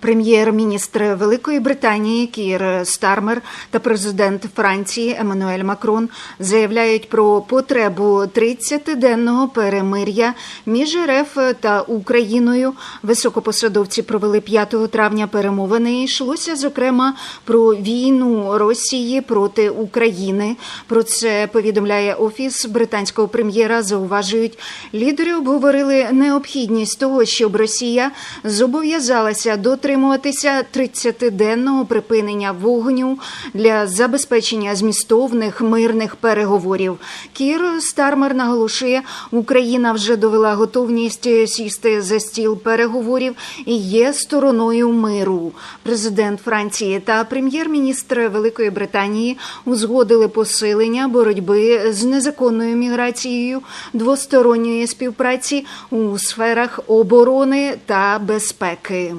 Прем'єр-міністр Великої Британії Кір Стармер та президент Франції Еммануель Макрон заявляють про потребу 30-денного перемир'я між РФ та Україною. Високопосадовці провели 5 травня перемовини. Йшлося зокрема про війну Росії проти України. Про це повідомляє офіс британського прем'єра. Зауважують, лідери обговорили необхідність того, щоб Росія зобов'язалася дотримуватися 30-денного припинення вогню для забезпечення змістовних мирних переговорів. Кір Стармер наголошує, Україна вже довела готовність сісти за стіл переговорів і є стороною миру. Президент Франції та прем'єр-міністр Великої Британії узгодили посилення боротьби з незаконною міграцією, двосторонньої співпраці у сферах оборони та безпеки.